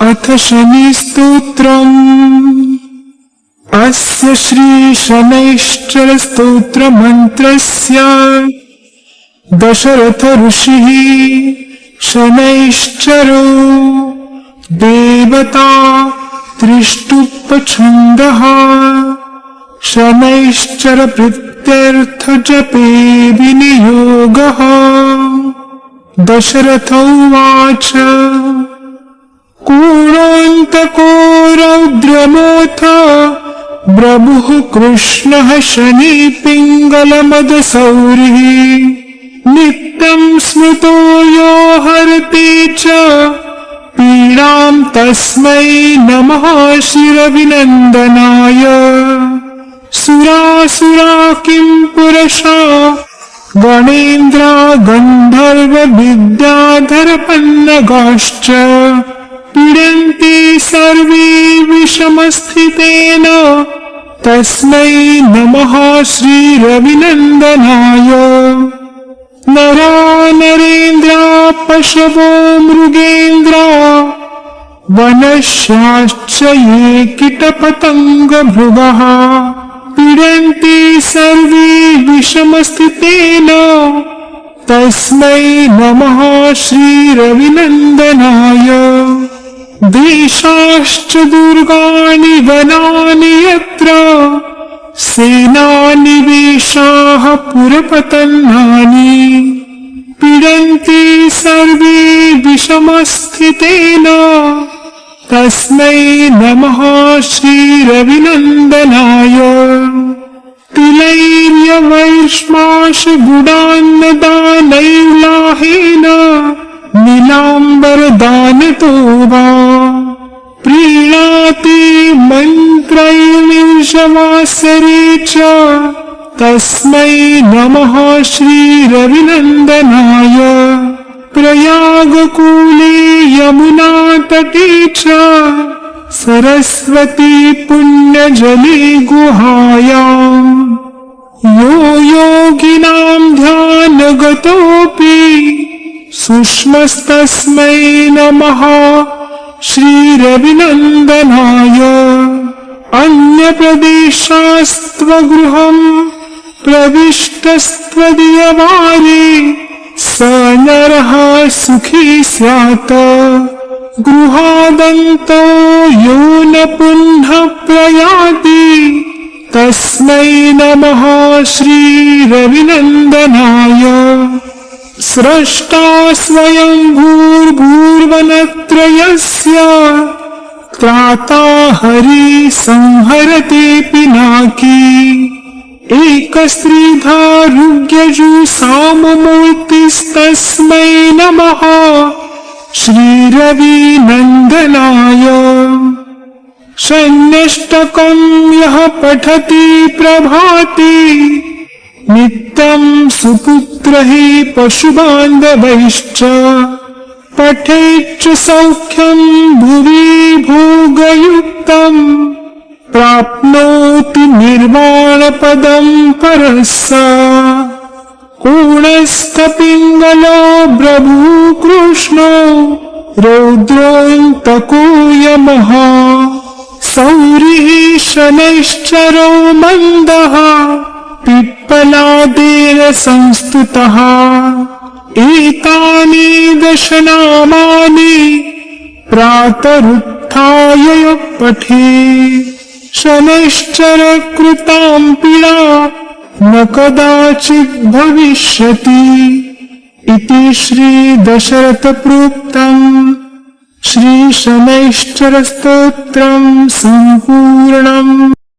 अथ शनिस्तोत्रम्। अस्य श्रीशनैश्चरस्तोत्रमन्त्रस्य दशरथ ऋषिः शनैश्चरो देवता त्रिष्टुपछन्दः शनैश्चरभृत्यर्थजपे विनियोगः दशरथ कोणान्तको रौद्रमोऽथ प्रभुः कृष्णः शनिपिङ्गलमदसौरिः नित्यम् स्मृतो यो हरति च पीडाम् तस्मै नमः शिरविनन्दनाय। सुरासुरा किम् पुरशा गणेन्द्रा गन्धर्वविद्याधरपन्नगाश्च पीडन्ति सर्वे विषमस्थितेन। तस्मै नमः श्रीरविनन्दनाय। नरा नरेन्द्रा पशवो मृगेन्द्रा। वनश्याश्च ये किटपतङ्गभृगः। पीडन्ति सर्वे विषमस्थितेन। तस्मै नमः श्रीरविनन्दनाय देशाश्च दुर्गाणि वनानि यत्र सेनानिवेशाः पुरपतन्नानि। पीडन्ति सर्वे विषमस्थितेन। तस्मै नमः श्रीरविनन्दनाय। तिलैर्यवैष्माशगुडान्नदानैर्लाहेन नीलाम्बरदानतो वा प्रीणाति मन्त्रैर्निशवासरे च तस्मै नमः श्रीरविनन्दनाय। प्रयागकूले यमुनातटे च सरस्वती पुण्यजले गुहायाम्। यो योगिनाम् ध्यानगतोऽपि सुष्मस्तस्मै नमः श्रीरविनन्दनाय अन्यप्रदेशास्त्वगृहम् प्रविष्टस्त्वदीयवारे स नरः सुखी स्यात् गृहादन्तो यो न पुनः प्रयाति तस्मै नमः श्रीरविनन्दनाय स्रष्टा स्वयं भूर्भूर्वनत्रयस्य त्राता हरि संहरते पिनाकी एकस्त्रीधारुग्यजुसाममूर्तिस्तस्मै नमः श्रीरविनन्दनाय। षण्यष्टकम् यः पठति प्रभाति नित्यम् सुपुत्र हि पशुबान्धवैश्च पठेच्च सौख्यम् भुवि भोगयुक्तम् प्राप्नोति निर्वाणपदम् परः कोणस्थपिङ्गलो कृष्णो रौद्रोऽन्तको यमः सौरिः शनैश्चरो मन्दः पिप्पलादेन संस्तुतः। एतानि दशनामानि प्रातरुत्थाय पठे। शनैश्चरकृताम् पीडा न कदाचित् भविष्यति इति श्रीदशरथप्रोक्तम् श्रीशनैश्चरस्तोत्रम् सम्पूर्णम्